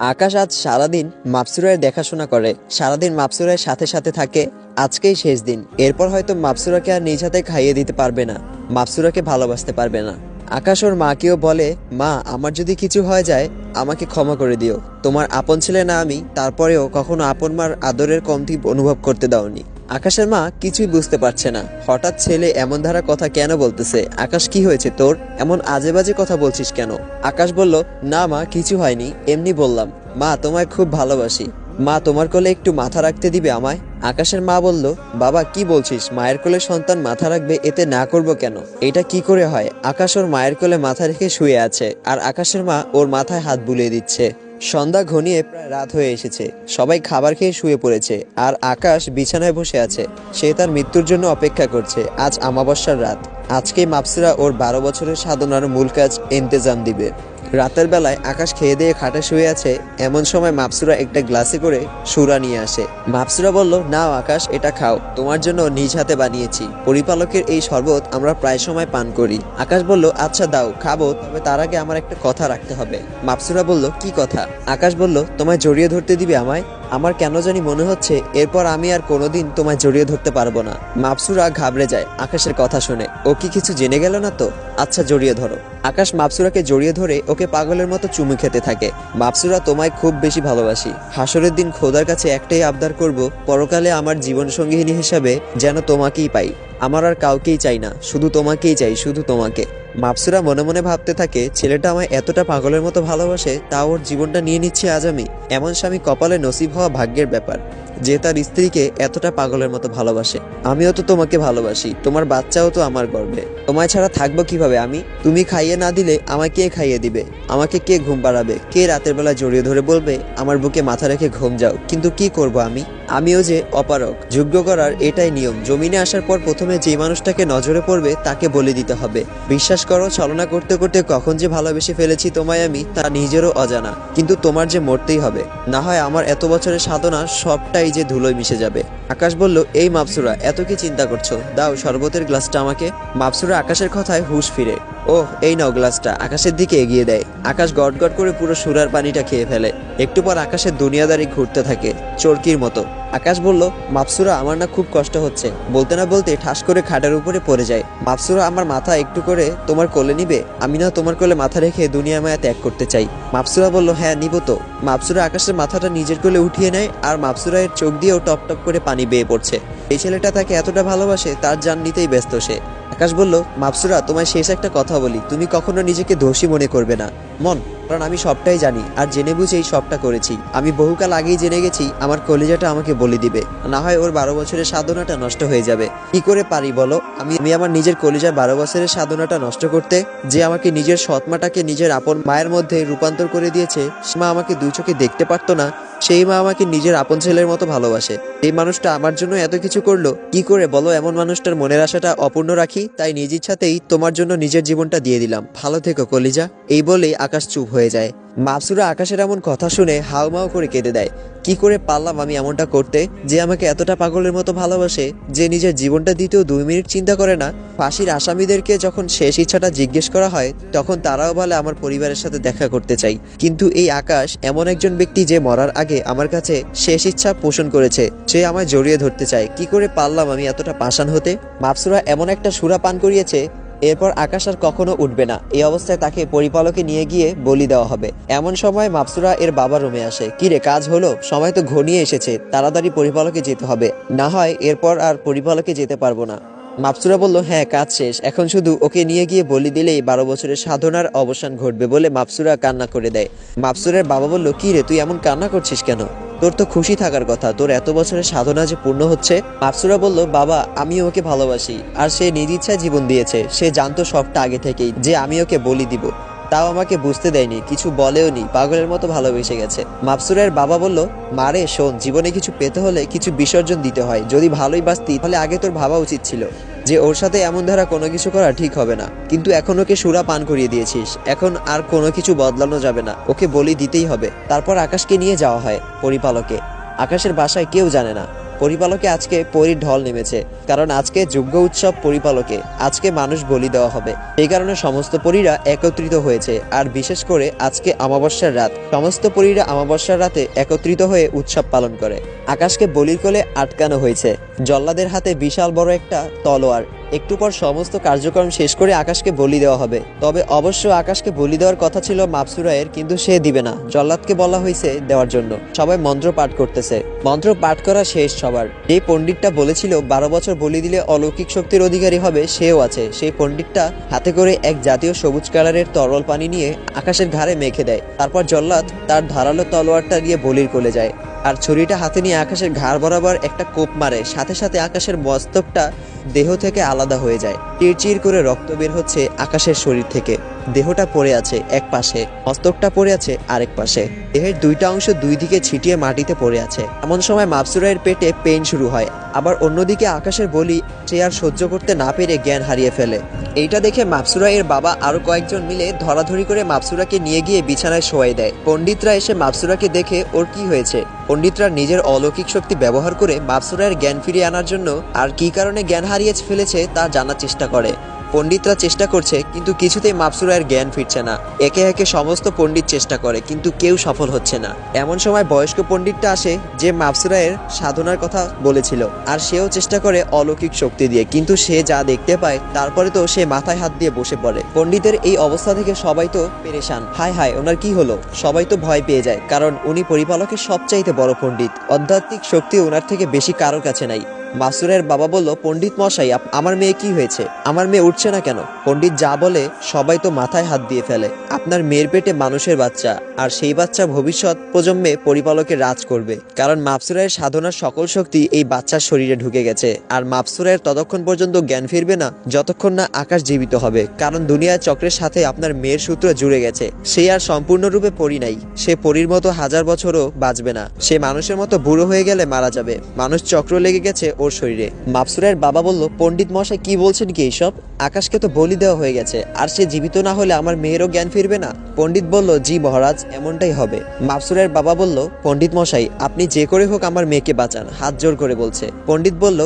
আকাশ আজ সারাদিন মাপসুরায় দেখাশোনা করে। সারাদিন মাপসুরায়ের সাথে সাথে থাকে আজকেই শেষ দিন। এরপর হয়তো মাপসুরাকে আর নিজ হাতে খাইয়ে দিতে পারবে না। মাপসুরাকে ভালোবাসতে পারবে না। আকাশ ওর মাকেও বলে, মা, আমার যদি কিছু হয়ে যায়, আমাকে ক্ষমা করে দিও। তোমার আপন ছেলে না আমি, তারপরেও কখনো আপন মার আদরের কমতি অনুভব করতে দাওনি। আকাশের মা কিছুই বুঝতে পারছে না। হঠাৎ ছেলে এমন ধারা কথা কেন বলতেছে? আকাশ, কি হয়েছে তোর? এমন আজে বাজে কথা বলছিস কেন? আকাশ বলল, না মা, কিছু হয়নি। এমনি বললাম, মা, তোমায় খুব ভালোবাসি। মা, তোমার কোলে একটু মাথা রাখতে দিবে আমায়? আকাশের মা বলল, বাবা, কি বলছিস? মায়ের কোলে সন্তান মাথা রাখবে, এতে না করব কেন? এটা কি করে হয়? আকাশ ওর মায়ের কোলে মাথা রেখে শুয়ে আছে, আর আকাশের মা ওর মাথায় হাত বুলিয়ে দিচ্ছে। সন্ধ্যা ঘনিয়ে প্রায় রাত হয়ে এসেছে। সবাই খাবার খেয়ে শুয়ে পড়েছে আর আকাশ বিছানায় বসে আছে। সে তার মৃত্যুর জন্য অপেক্ষা করছে আজ আমাবস্যার রাত। আজকে মাপসিরা ওর বারো বছরের সাধনার মূল কাজ ইন্তেজাম দিবে। রাতের বেলায় আকাশ খেয়ে দিয়ে খাটে শুয়ে আছে, এমন সময় মাপসুরা একটা গ্লাসে করে সুরা নিয়ে আসে। মাপসুরা বলল, নাও আকাশ, এটা খাও। তোমার জন্য নিজ হাতে বানিয়েছি। পরিপালকের এই শরবত আমরা প্রায় সময় পান করি। আকাশ বলল আচ্ছা দাও, খাব, তবে তার আগে আমার একটা কথা রাখতে হবে। মাপসুরা বলল, কি কথা? আকাশ বলল, তোমায় জড়িয়ে ধরতে দিবে আমায়? আমার কেন জানি মনে হচ্ছে, এরপর আমি আর কোনোদিন তোমায় জড়িয়ে ধরতে পারব না। মাপসুরা ঘাবড়ে যায়, আকাশের কথা শুনে। ও কি কিছু জেনে গেল না তো? আচ্ছা জড়িয়ে ধরো। আকাশ মাপসুরাকে জড়িয়ে ধরে ওকে পাগলের মতো চুমু খেতে থাকে। মাপসুরা তোমায় খুব বেশি ভালোবাসি। হাসরের দিন খোদার কাছে একটাই আবদার করব, পরকালে আমার জীবনসঙ্গিনী হিসাবে যেন তোমাকেই পাই। আমার আর কাউকেই চাই না, শুধু তোমাকেই চাই, শুধু তোমাকে। মাপসুরা মনে মনে ভাবতে থাকে, ছেলেটা আমায় এতটা পাগলের মতো ভালোবাসে, তা ওর জীবনটা নিয়ে নিচ্ছে আজ আমি। এমন স্বামী কপালে নসিব হওয়া ভাগ্যের ব্যাপার, যে তার স্ত্রীকে এতটা পাগলের মতো ভালোবাসে। আমিও তো তোমাকে ভালোবাসি, তোমার বাচ্চাও তো আমার গর্বে। তোমায় ছাড়া থাকব কীভাবে আমি? তুমি খাইয়ে না দিলে আমায় কে খাইয়ে দিবে? আমাকে কে ঘুম পাড়াবে? কে রাতের বেলা জড়িয়ে ধরে বলবে, আমার বুকে মাথা রেখে ঘুম যাও, কিন্তু কি করব আমি? আমিও যে অপারক যোগ্য করার এটাই নিয়ম, জমিনে আসার পর প্রথমে যে মানুষটাকে নজরে পড়বে, তাকে বলে দিতে হবে। বিশ্বাস করো, ছলনা করতে করতে কখন যে ভালোবেসে ফেলেছি তোমায় আমি, তা নিজেরও অজানা। কিন্তু তোমার যে মরতেই হবে, না হয় আমার এত বছরের সাধনা সবটাই যে ধুলোয় মিশে যাবে। আকাশ বলল, এই মাপসুরা, এত কি চিন্তা করছ? দাও, শরবতের গ্লাসটা আমাকে। মাপসুরা আকাশের কথায় হুশ ফিরে। ওহ, এই নাও গ্লাসটা। আকাশের দিকে এগিয়ে দেয়। আকাশ গট করে পুরো সুরার পানিটা খেয়ে ফেলে। একটু পর আকাশের দুনিয়াদারি ঘুরতে থাকে, চরকির মতো। আকাশ বলল, মাপসুরা, আমার না খুব কষ্ট হচ্ছে। বলতে না বলতে ঠাস করে খাটের উপরে পড়ে যায়। মাপসুরা, আমার মাথা একটু করে তোমার কোলে নিবে? আমি না তোমার কোলে মাথা রেখে দুনিয়া মায়া ত্যাগ করতে চাই। মাপসুরা বলল হ্যাঁ নিব তো। মাপসুরা আকাশের মাথাটা নিজের কোলে উঠিয়ে নেয় আর মাপসুরা এর চোখ দিয়েও টপ টপ করে পানি বেয়ে পড়ছে। এই ছেলেটা তাকে এতটা ভালোবাসে, তার জান নিতেই ব্যস্ত সে। আকাশ বলল মাপসুরা তোমায় শেষ একটা কথা বলি। তুমি কখনো নিজেকে দোষী মনে করবে না। মন কারণ আমি সবটাই জানি আর জেনে বুঝেই সবটা করেছি। আমি বহুকাল আগেই জেনে গেছি আমার কলিজাটা আমাকে বলে দিবে। না হয় ওর বারো বছরের সাধনাটা নষ্ট হয়ে যাবে। কি করে পারি বলো? আমি আমি আমার নিজের কলিজার বারো বছরের সাধনাটা নষ্ট করতে, যে আমাকে নিজের সৎমাটাকে নিজের আপন মায়ের মধ্যে রূপান্তর করে দিয়েছে, সে মা আমাকে দুই চোখে দেখতে পারতো না। সেই মা আমাকে নিজের আপন ছেলের মতো ভালোবাসে। এই মানুষটা আমার জন্য এত কিছু করল, কি করে বলো? এমন মানুষটার মনের আশাটা অপূর্ণ রাখি, তাই নিজ ইচ্ছাতেই তোমার জন্য নিজের জীবনটা দিয়ে দিলাম। ভালো থেকো কলিজা। এই বলেই আকাশ চুপ হয়ে যায়। মাপসুরা আকাশের এমন কথা শুনে হাউমাউ করে কেঁদে দেয়। কি করে পারলাম আমি এমনটা করতে যে আমাকে এতটা পাগলের মতো ভালোবাসে, যে নিজের জীবনটা দিতেও দুই মিনিট চিন্তা করে না? ফাঁসির আসামিদেরকে যখন শেষ ইচ্ছাটা জিজ্ঞেস করা হয়, তখন তারাও বলে, আমার পরিবারের সাথে দেখা করতে চাই। কিন্তু এই আকাশ এমন একজন ব্যক্তি যে মরার আগে আমার কাছে শেষ ইচ্ছা পোষণ করেছে, সে আমায় জড়িয়ে ধরতে চায়। কি করে পারলাম আমি এতটা পাষাণ হতে? মাপসুরা এমন একটা সুরা পান করিয়েছে এরপর আকাশ আর কখনো উঠবে না। এই অবস্থায় তাকে পরিপালকে নিয়ে গিয়ে বলি দেওয়া হবে। এমন সময় মাপসুরা এর বাবা রুমে আসে। কিরে কাজ হলো? সময় তো ঘনিয়ে এসেছে। তাড়াতাড়ি পরিপালকে যেতে হবে। না হয় এরপর আর পরিপালকে যেতে পারব না। মাপসুরা বলল হ্যাঁ কাজ শেষ। এখন শুধু ওকে নিয়ে গিয়ে বলি দিলেই বারো বছরের সাধনার অবসান ঘটবে বলে মাপসুরা কান্না করে দেয়। মাপসুরের বাবা বলল, কি রে, তুই এমন কান্না করছিস কেন? তোর তো খুশি থাকার কথা। তোর এত বছরের সাধনা যে পূর্ণ হচ্ছে, মাফসুরা বলল, বাবা, আমি ওকে ভালোবাসি। আর সে নিজ ইচ্ছায় জীবন দিয়েছে। সে জানতো সবটা আগে থেকেই যে আমি ওকে বলি দিব। তাও আমাকে বুঝতে দেয়নি, কিছু বলেও নি, পাগলের মতো ভালোবেসে গেছে। মাপসুরের বাবা বলল মারে শোন, জীবনে কিছু পেতে হলে কিছু বিসর্জন দিতে হয়। যদি ভালোই বাঁচতি, তাহলে আগে তোর ভাবা উচিত ছিল। যে ওর সাথে এমন ধারা কোনো কিছু করা ঠিক হবে না। কিন্তু এখন ওকে সুরা পান করিয়ে দিয়েছিস। এখন আর কোনো কিছু বদলানো যাবে না। ওকে বলি দিতেই হবে। তারপর আকাশকে নিয়ে যাওয়া হয় পরিপালকে। আকাশের বাসায় কেউ জানে না। পরিপালকে আজকে পরীর ঢল নেমেছে। কারণ আজকে যোগ্য উৎসব পরিপালকে। আজকে মানুষ বলি দেওয়া হবে। এই কারণে সমস্ত পরীরা একত্রিত হয়েছে। আর বিশেষ করে আজকে অমাবস্যার রাত। সমস্ত পরীরা অমাবস্যার রাতে একত্রিত হয়ে উৎসব পালন করে। আকাশকে বলির কোলে আটকানো হয়েছে। জল্লাদের হাতে বিশাল বড় একটা তলোয়ার। একটু পর সমস্ত কার্যক্রম শেষ করে আকাশকে বলি দেওয়া হবে। তবে অবশ্য আকাশকে বলি দেওয়ার কথা ছিল মাপসুরায়ের কিন্তু সে দিবে না। জল্লাদকে বলা হয়েছে দেওয়ার জন্য। সবাই মন্ত্র পাঠ করতেছে। মন্ত্র পাঠ করা শেষ সবার। যে পণ্ডিতটা বলেছিল, বারো বছর বলি দিলে অলৌকিক শক্তির অধিকারী হবে, সেও আছে। সেই পণ্ডিতটা হাতে করে এক জাতীয় সবুজ কালারের তরল পানি নিয়ে আকাশের ঘাড়ে মেখে দেয়। তারপর জল্লাদ তার ধারালো তলোয়ারটা দিয়ে বলির কোলে যায়। আর ছুরিটা হাতে নিয়ে আকাশের ঘাড় বরাবর একটা কোপ মারে। সাথে সাথে আকাশের মস্তকটা দেহ থেকে আলাদা হয়ে যায়। চিরচির করে রক্ত বের হচ্ছে আকাশের শরীর থেকে। দেহটা পড়ে আছে এক পাশে, মস্তকটা পড়ে আছে আরেক পাশে। দেহের দুইটা অংশ দুই দিকে ছিটিয়ে মাটিতে পড়ে আছে। এমন সময় মাপসুরাইয়ের পেটে পেইন শুরু হয়। আবার অন্যদিকে আকাশের বলি সে আর সহ্য করতে না পেরে জ্ঞান হারিয়ে ফেলে। এইটা দেখে মাপসুরাইয়ের বাবা আরও কয়েকজন মিলে ধরাধরি করে মাপসুরাকে নিয়ে গিয়ে বিছানায় শোয়াই দেয়। পণ্ডিতরা এসে মাপসুরাকে দেখে ওর কি হয়েছে। পণ্ডিতরা নিজের অলৌকিক শক্তি ব্যবহার করে মাপসুরাইয়ের জ্ঞান ফিরিয়ে আনার জন্য আর কি কারণে জ্ঞান হারিয়ে ফেলেছে তা জানার চেষ্টা করে। পণ্ডিতরা চেষ্টা করছে, কিন্তু কিছুতেই মাপসুরায়ের জ্ঞান ফিরছে না। একে একে সমস্ত পণ্ডিত চেষ্টা করে, কিন্তু কেউ সফল হচ্ছে না। এমন সময় বয়স্ক পণ্ডিতটা আসে, যে মাপসুরায়ের সাধনার কথা বলেছিল, আর সেও চেষ্টা করে অলৌকিক শক্তি দিয়ে, কিন্তু সে যা দেখতে পায়, তারপরে তো সে মাথায় হাত দিয়ে বসে পড়ে। পণ্ডিতের এই অবস্থা থেকে সবাই তো পেরেশান। হায় হায়, ওনার কি হলো? সবাই তো ভয় পেয়ে যায়, কারণ উনি পরিপালকের সবচাইতে বড় পণ্ডিত। আধ্যাত্মিক শক্তি ওনার থেকে বেশি কারোর কাছে নাই। মাসুরের বাবা বলল, পণ্ডিত মশাই আমার মেয়ে কি হয়েছে? আমার মেয়ে উঠছে না কেন? পণ্ডিত যা বলে, সবাই তো মাথায় হাত দিয়ে ফেলে। আপনার মেয়ের পেটে মানুষের বাচ্চা, আর সেই বাচ্চা ভবিষ্যৎ প্রজন্মে পরিপালকের রাজ করবে। কারণ মাপসুরের সাধনার সকল শক্তি এই বাচ্চার শরীরে ঢুকে গেছে। আর মাপসুরের ততক্ষণ পর্যন্ত জ্ঞান ফিরবে না, যতক্ষণ না আকাশ জীবিত হবে। কারণ দুনিয়ার চক্রের সাথে আপনার মেয়ের সূত্র জুড়ে গেছে। সে আর সম্পূর্ণরূপে পরি নাই। সে পরীর মতো হাজার বছরও বাঁচবে না। সে মানুষের মতো বুড়ো হয়ে গেলে মারা যাবে। মানুষ চক্র লেগে গেছে ওর শরীরে। মাপসুরের বাবা বলল, পণ্ডিত মশাই কি বলছেন কি এইসব? আকাশকে তো বলি দেওয়া হয়ে গেছে, আর সে জীবিত না হলে আমার মেয়েরও জ্ঞান ফিরবে না। পণ্ডিত বলল, জি মহারাজ, এমনটাই হবে। মাপসুরের বাবা বলল, পণ্ডিত মশাই আপনি যে করে হোক আমার মেয়েকে বাঁচান। হাত জোর করে বলছে। পণ্ডিত বলল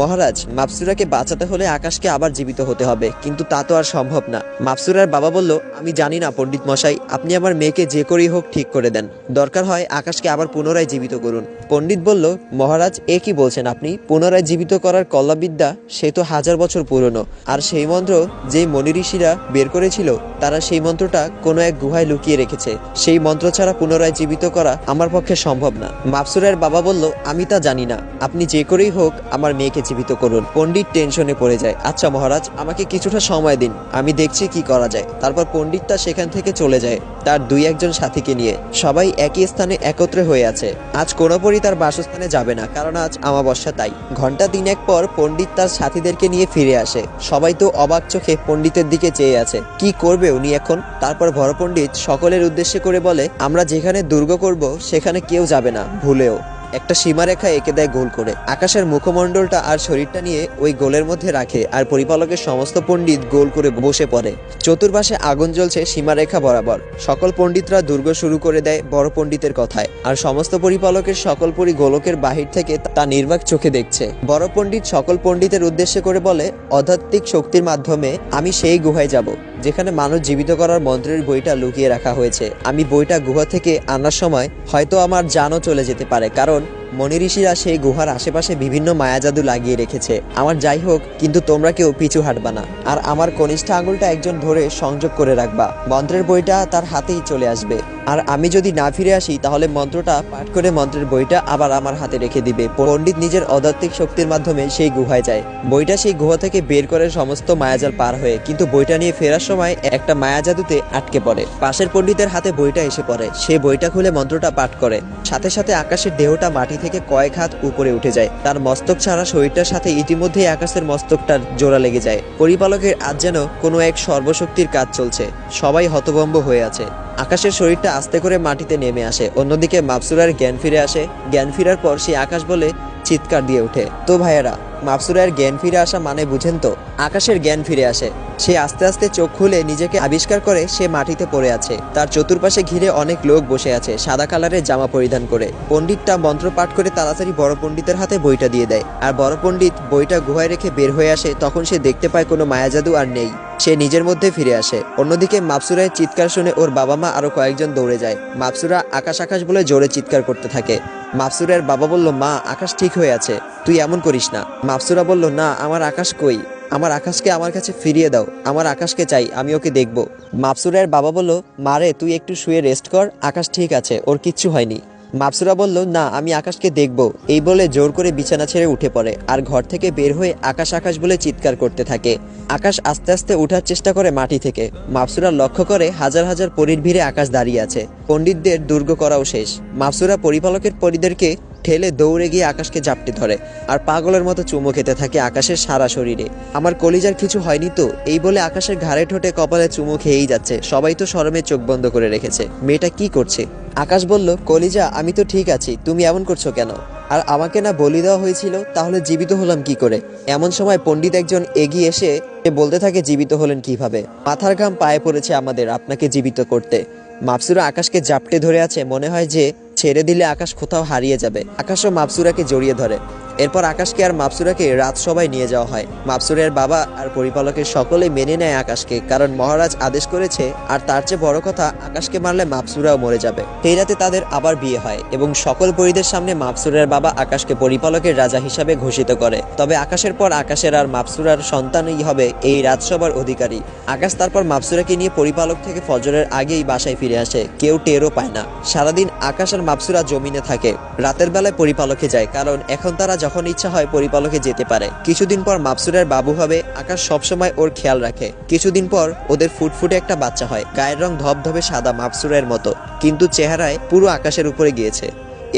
মহারাজ, মাপসুরাকে বাঁচাতে হলে আকাশকে আবার জীবিত হতে হবে, কিন্তু তা তো আর সম্ভব না। মাপসুরার বাবা বলল, আমি জানি না, পণ্ডিত মশাই, আপনি আমার মেয়েকে যে করেই হোক ঠিক করে দেন। দরকার হয় আকাশকে আবার পুনরায় জীবিত করুন। পণ্ডিত বলল, মহারাজ, এ কি বলছেন আপনি? পুনরায় জীবিত করার কল্লাবিদ্যা সে তো হাজার বছর পুরনো। আর সেই মন্ত্র যেই মনি ঋষিরা বের করেছিল তারা সেই মন্ত্রটা কোনো এক গুহায় লুকিয়ে রেখেছে। সেই মন্ত্র ছাড়া পুনরায় জীবিত করা আমার পক্ষে সম্ভব না। মাপসুরের বাবা বলল, আমি তা জানি না। আপনি যে করেই হোক আমার মেয়েকে জীবিত করুন। পণ্ডিত টেনশনে পড়ে যায়। আচ্ছা মহারাজ, আমাকে কিছুটা সময় দিন। আমি দেখছি কি করা যায়। তারপর পণ্ডিতটা সেখান থেকে চলে যায়, তার দুই একজন সাথীকে নিয়ে। সবাই একই স্থানে একত্রে হয়ে আছে। আজ কোনোপরই তার বাসস্থানে যাবে না, কারণ আজ আমাবস্যা তাই। ঘণ্টা তিনেক পর পণ্ডিত তার সাথীদেরকে নিয়ে ফিরে আসে। সবাই তো অবাক চোখে পণ্ডিতের দিকে চেয়ে আছে। কি করবে উনি এখন। তারপর ভর পণ্ডিত সকলের উদ্দেশ্যে করে বলে, আমরা যেখানে দুর্গ করব, সেখানে কেউ যাবে না, ভুলেও। একটা সীমারেখা এঁকে দেয় গোল করে। আকাশের মুখমণ্ডলটা আর শরীরটা নিয়ে ওই গোলের মধ্যে রাখে আর পরিপালকের সমস্ত পণ্ডিত গোল করে বসে পড়ে। চতুর্পাশে আগুন জ্বলছে সীমারেখা বরাবর। সকল পণ্ডিতরা দুর্গ শুরু করে দেয় বড় পণ্ডিতের কথায়। আর সমস্ত পরিপালকের সকল পরি গোলকের বাহির থেকে তা নির্বাক চোখে দেখছে। বড় পণ্ডিত সকল পণ্ডিতের উদ্দেশ্যে করে বলে আধ্যাত্মিক শক্তির মাধ্যমে আমি সেই গুহায় যাব। যেখানে মানুষ জীবিত করার মন্ত্রের বইটা লুকিয়ে রাখা হয়েছে। আমি বইটা গুহা থেকে আনার সময় হয়তো আমার জানও চলে যেতে পারে, কারণ মনি ঋষিরা সেই গুহার আশেপাশে বিভিন্ন মায়াজাদু লাগিয়ে রেখেছে। আমার যাই হোক, কিন্তু তোমরা কেউ পিছু হাঁটবা না। আর আমার কনিষ্ঠ আঙুলটা একজন ধরে সংযোগ করে রাখবা। মন্ত্রের বইটা তার হাতেই চলে আসবে। আর আমি যদি না ফিরে আসি, তাহলে মন্ত্রটা পাঠ করে মন্ত্রের বইটা আবার আমার হাতে রেখে দিবে। পণ্ডিত নিজের অধাত্মিক শক্তির মাধ্যমে সেই গুহায় যায়। বইটা সেই গুহা থেকে বের করে সমস্ত মায়াজাল পার হয়ে, কিন্তু বইটা নিয়ে ফেরার সময় একটা মায়াজাদুতে আটকে পড়ে। পাশের পণ্ডিতের হাতে বইটা এসে পড়ে। সে বইটা খুলে মন্ত্রটা পাঠ করে। সাথে সাথে আকাশের দেহটা মাটি থেকে কয়েক হাত উপরে উঠে যায়। তার মস্তক ছাড়া শরীরটার সাথে ইতিমধ্যে আকাশের মস্তকটার জোড়া লেগে যায়। পরিপালকের আজ যেন কোনো এক সর্বশক্তির কাজ চলছে। সবাই হতভম্ব হয়ে আছে। আকাশের শরীরটা আস্তে করে মাটিতে নেমে আসে। অন্যদিকে মাপসুরার জ্ঞান ফিরে আসে। জ্ঞান ফিরার পর সে আকাশ বলে চিৎকার দিয়ে ওঠে। তো ভাইয়েরা মাপসুরার জ্ঞান ফিরে আসা মানে বুঝেন তো, আকাশের জ্ঞান ফিরে আসে। সে আস্তে আস্তে চোখ খুলে নিজেকে আবিষ্কার করে সে মাটিতে পড়ে আছে। তার চতুর্পাশে ঘিরে অনেক লোক বসে আছে, সাদা কালারের জামা পরিধান করে। পণ্ডিতটা মন্ত্র পাঠ করে তাড়াতাড়ি বড় পণ্ডিতের হাতে বইটা দিয়ে দেয়। আর বড় পণ্ডিত বইটা গুহায় রেখে বের হয়ে আসে, তখন সে দেখতে পায় কোনো মায়াজাদু আর নেই। সে নিজের মধ্যে ফিরে আসে। অন্যদিকে মাপসুরার চিৎকার শুনে ওর বাবা মা আরও কয়েকজন দৌড়ে যায়। মাপসুরা আকাশ আকাশ বলে জোরে চিৎকার করতে থাকে। মাপসুরের বাবা বলল, মা, আকাশ ঠিক হয়ে আছে, তুই এমন করিস না। মাফসুরা বলল, না, আমার আকাশ কই? আমার আকাশকে আমার কাছে ফিরিয়ে দাও, আমার আকাশকে চাই, আমি ওকে দেখব। মাফসুরের বাবা বলল মারে তুই একটু শুয়ে রেস্ট কর, আকাশ ঠিক আছে, ওর কিচ্ছু হয়নি। মাপসুরা বলল, না, আমি আকাশকে দেখব। এই বলে জোর করে বিছানা ছেড়ে উঠে পড়ে আর ঘর থেকে বের হয়ে আকাশ আকাশ বলে চিৎকার করতে থাকে। আকাশ আস্তে আস্তে উঠার চেষ্টা করে মাটি থেকে। মাপসুরা লক্ষ্য করে হাজার হাজার পরীর ভিড়ে আকাশ দাঁড়িয়ে আছে। পণ্ডিতদের দুর্গ করাও শেষ। মাপসুরা পরিপালকের পরিদেরকে ঠেলে দৌড়ে গিয়ে আকাশকে জাপটে ধরে আর পাগলের মতো চুমো খেতে থাকে আকাশের সারা শরীরে। আমার কলিজার কিছু হয়নি তো? এই বলে আকাশের ঘাড়ে ঠোঁটে কপালে চুমো খেয়েই যাচ্ছে। সবাই তো শরমে চোখ বন্ধ করে রেখেছে। মেয়েটা কি করছে? আকাশ বলল, কলিজা, আমি তো ঠিক আছি, তুমি এমন করছ কেন? আর আমাকে না বলি দেওয়া হয়েছিল, তাহলে জীবিত হলাম কি করে? এমন সময় পণ্ডিত একজন এগিয়ে এসে বলতে থাকে, জীবিত হলেন কীভাবে? মাথার ঘাম পায়ে পড়েছে আমাদের, আপনাকে জীবিত করতে। মাপসুরা আকাশকে জাপটে ধরে আছে, মনে হয় যে ছেড়ে দিলে আকাশ কোথাও হারিয়ে যাবে। আকাশও মাপসুরাকে জড়িয়ে ধরে। এরপর আকাশকে আর মাপসুরাকে রাত সবাই নিয়ে যাওয়া হয়। মাপসুরের বাবা আর পরিপালকের সকলেই মেনে নেয় আকাশকে, কারণ মহারাজ আদেশ করেছে, আর তার চেয়ে বড় কথা, আকাশকে মারলে মাপসুরাও মরে যাবে। সেই রাতে তাদের আবার বিয়ে হয়, এবং সকল পরিদের সামনে মাপসুরের বাবা আকাশকে পরিপালকের রাজা হিসাবে ঘোষিত করে। তবে আকাশের পর আকাশের আর মাপসুরার সন্তানই হবে এই রাজসভার অধিকারী। আকাশ তারপর মাপসুরাকে নিয়ে পরিপালক থেকে ফজরের আগেই বাসায় ফিরে আসে, কেউ টেরও পায় না। সারাদিন আকাশ আর মাপসুরা জমিনে থাকে, রাতের বেলায় পরিপালকে যায়, কারণ এখন তারা যখন ইচ্ছা হয় পরিপালকে যেতে পারে। কিছুদিন পর মাপসুরের বাবু হবে, আকাশ সবসময় ওর খেয়াল রাখে। কিছুদিন পর ওদের ফুটফুটে একটা বাচ্চা হয়, গায়ের রং ধবধবে সাদা মাপসুরের মতো, কিন্তু চেহারায় পুরো আকাশের উপরে গিয়েছে।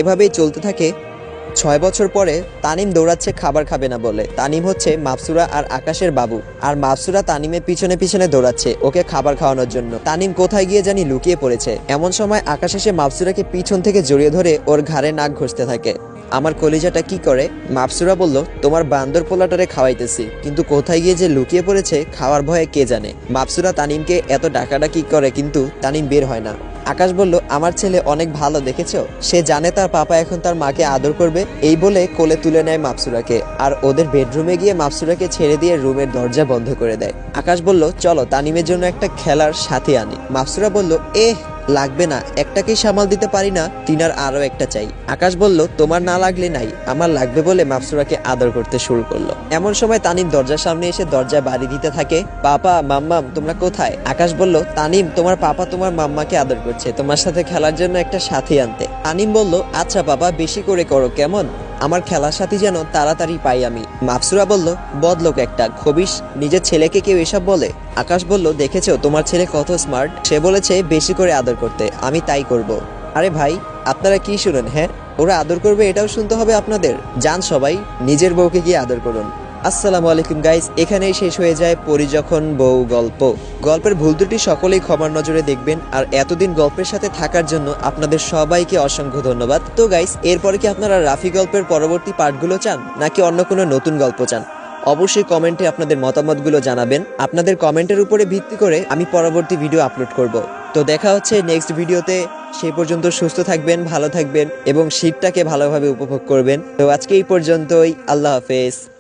এভাবেই চলতে থাকে। ছয় বছর পরে তানিম দৌড়াচ্ছে খাবার খাবে না বলে। তানিম হচ্ছে মাপসুরা আর আকাশের বাবু। আর মাপসুরা তানিমের পিছনে পিছনে দৌড়াচ্ছে ওকে খাবার খাওয়ানোর জন্য। তানিম কোথায় গিয়ে জানি লুকিয়ে পড়েছে। এমন সময় আকাশ এসে মাপসুরাকে পিছন থেকে জড়িয়ে ধরে ওর ঘাড়ে নাক ঘষতে থাকে। আমার কলিজাটা কি করে? মাপসুরা বলল, তোমার বান্দর পোলাটারে খাওয়াইতেছি। কিন্তু কোথায় গিয়ে যে লুকিয়ে পড়েছে, খাওয়ার ভয়ে কে জানে? মাপসুরা তানিমকে এত ডাকাডাকি করে কিন্তু তানিম বের হয় না। আকাশ বলল, আমার ছেলে অনেক ভালো, দেখেছ? সে জানে তার পাপা এখন তার মাকে আদর করবে। এই বলে কোলে তুলে নেয় মাপসুরাকে। আর ওদের বেডরুমে গিয়ে মাপসুরাকে ছেড়ে দিয়ে রুমের দরজা বন্ধ করে দেয়। আকাশ বলল, চলো তানিমের জন্য একটা খেলার সাথে আনি। মাপসুরা বলল, এহ লাগবে না একটাকেই সামাল দিতে পারি না তিনার আরও একটা চাই। আকাশ বলল, তোমার না লাগলে নাই, আমার লাগবে বলে মাপসুরাকে আদর করতে শুরু করল। এমন সময় তানিম দরজার সামনে এসে দরজায় বাড়ি দিতে থাকে, পাপা, মাম্মাম, তোমরা কোথায়? আকাশ বলল, তানিম, তোমার পাপা তোমার মাম্মাকে আদর করছে, তোমার সাথে খেলার জন্য একটা সাথী আনতে। তানিম বলল আচ্ছা বাবা বেশি করে করো, কেমন? আমার খেলার সাথী যেন তাড়াতাড়ি পাই আমি। মাফসুরা বলল, বদলোক একটা খবিস নিজের ছেলেকে কেউ এসব বলে? আকাশ বলল, দেখেছ, তোমার ছেলে কত স্মার্ট? সে বলেছে বেশি করে আদর করতে, আমি তাই করব। আরে ভাই, আপনারা কি শুনেন হ্যাঁ? ওরা আদর করবে, এটাও শুনতে হবে আপনাদের? যান সবাই, নিজের বউকে গিয়ে আদর করুন। আসসালামু আলাইকুম গাইস এখানেই শেষ হয়ে যায় পরি যখন বউ গল্প। গল্পের ভুল ত্রুটি সকলেই ক্ষমার নজরে দেখবেন, আর এতদিন গল্পের সাথে থাকার জন্য আপনাদের সবাইকে অসংখ্য ধন্যবাদ। তো গাইস এরপরে কি আপনারা রাফি গল্পের পরবর্তী পার্টগুলো চান, নাকি অন্য কোনো নতুন গল্প চান? অবশ্যই কমেন্টে আপনাদের মতামতগুলো জানাবেন। আপনাদের কমেন্টের উপরে ভিত্তি করে আমি পরবর্তী ভিডিও আপলোড করব। তো, দেখা হচ্ছে নেক্সট ভিডিওতে। সেই পর্যন্ত সুস্থ থাকবেন, ভালো থাকবেন, এবং শীতটাকে ভালোভাবে উপভোগ করবেন। তো, আজকে এই পর্যন্তই। আল্লাহ হাফেজ।